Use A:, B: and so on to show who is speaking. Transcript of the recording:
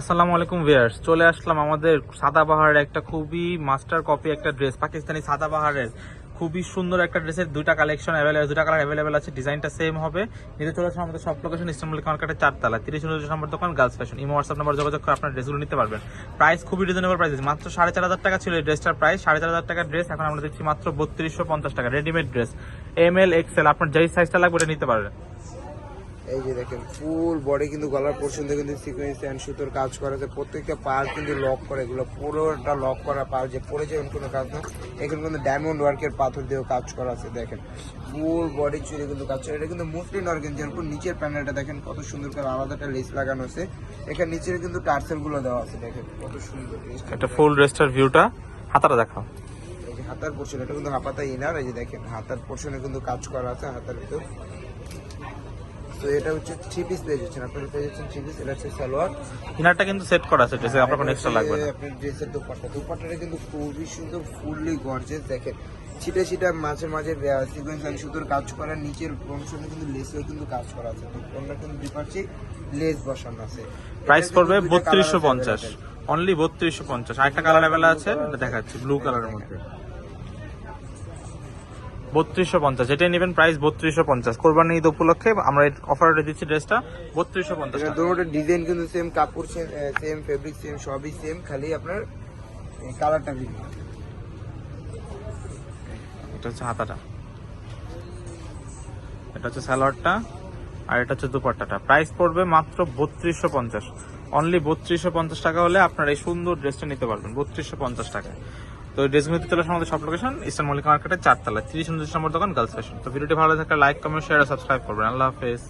A: আসসালামু আলাইকুম ভিয়ার্স চলে আসলাম আমাদের সাদাবাহারের একটা খুবই মাস্টার কপি একটা ড্রেস পাকিস্তানি সাদাবাহারের খুবই সুন্দর একটা ড্রেসের দুইটা কালেকশন অ্যাভেলেবেল দুটা কালার অ্যাভেলেবেল আছে, ডিজাইনটা সেম হবে। নিতে চলে আসলাম আমাদের সব লোকেশন ইস্টার্ন মার্কেটের চারতলা, তিরিশ উনত্রিশ নম্বর দোকান girls fashion imo WhatsApp number যোগাযোগ করে আপনার ড্রেসগুলো নিতে পারবেন। প্রাইস খুবই রিজনেবল প্রাইস মাত্র সাড়ে চার হাজার টাকা ছিল এই ড্রেসটার প্রাইস সাড়ে চার হাজার টাকার ড্রেস এখন আমরা দেখছি মাত্র বত্রিশশো পঞ্চাশ টাকা readymade dress M L XL আপনার যেই সাইজটা লাগবে ওটা নিতে পারবেন।
B: এই যে দেখেন ফুল বডি কিন্তু গলার পোর্শন থেকে কিন্তু সিকোয়েন্স অ্যান্ড সুতোর কাজ করা আছে। প্রত্যেকটা পার কিন্তু লক করে এগুলো পুরোটা লক করা পার যে পরে যাবেন কোনো কাজ না। এখানে কিন্তু ডায়মন্ড ওয়ার্কের পাথর দিয়েও কাজ করা আছে দেখেন। ফুল বডি চুড়ে কিন্তু কাজ করে। এটা কিন্তু মুসলিম অর্গেঞ্জার উপর নিচের প্যানেলটা দেখেন কত সুন্দর করে আলাদা একটা লেস লাগানো আছে। এখানে নিচের কিন্তু টার্সেলগুলো দেওয়া আছে দেখেন কত সুন্দর।
A: একটা ফুল ড্রেসটার ভিউটা হাতাটা দেখাও।
B: এই যে হাতার পোর্শন এটা কিন্তু হাপাতা ইনার এই যে দেখেন হাতার পোর্শনে কিন্তু কাজ করা আছে হাতার ভিতর। তো এটা হচ্ছে থ্রি পিস পেয়ে যাচ্ছেন। আপনারা পেয়ে যাচ্ছেন থ্রি পিস এটা হচ্ছে সালোয়ার।
A: ইনারটা কিন্তু সেট করা আছে ড্রেসে আপনার কোনো এক্সট্রা লাগবে না।
B: আপনার ড্রেসের দোপাট্টা। দোপাট্টাটা কিন্তু খুবই সুন্দর ফুললি গর্জেস দেখেন। ছিটে ছিটা মাঝে মাঝে সিকোয়েন্স সুতোর কাজ করা নিচের অংশটা কিন্তু লেসেও কিন্তু কাজ করা আছে। কিন্তু দুপাশে লেস বসানো আছে।
A: প্রাইস পড়বে বত্রিশশো পঞ্চাশ। অনলি বত্রিশশো পঞ্চাশ। আরেকটা কালার অ্যাভেলেবল আছে এটা দেখাচ্ছি ব্লু কালারের মধ্যে। বত্রিশশো পঞ্চাশ। এটাই নেবেন প্রাইস বত্রিশশো পঞ্চাশ। কোরবানি ঈদ উপলক্ষে আমরা অফারে দিচ্ছি ড্রেসটা বত্রিশশো পঞ্চাশ
B: দুটোটা ডিজাইন কিন্তু সেম কাপড় সেম সেম ফেব্রিক সেম সবই সেম খালি আপনার কালারটা ভিন্ন।
A: এটা হচ্ছে হাতাটা। এটা হচ্ছে স্যালোয়ারটা আর এটা হচ্ছে দুপাট্টাটা। প্রাইস পড়বে মাত্র বত্রিশশো পঞ্চাশ। অনলি বত্রিশশো পঞ্চাশ টাকা হলে আপনার এই সুন্দর ড্রেসটা নিতে পারবেন বত্রিশশো পঞ্চাশ টাকা তো ড্রেসগুলো আসে আমাদের সব লোকেশন ইস্টার্ন মল্লিকা মার্কেটের চারতলা, তিরিশ নম্বর দোকান গার্লস ফ্যাশন তো ভিডিওটি ভালো থাকলে লাইক কমেন্ট শেয়ার সাবস্ক্রাইব করবেন। আল্লাহ হাফেজ।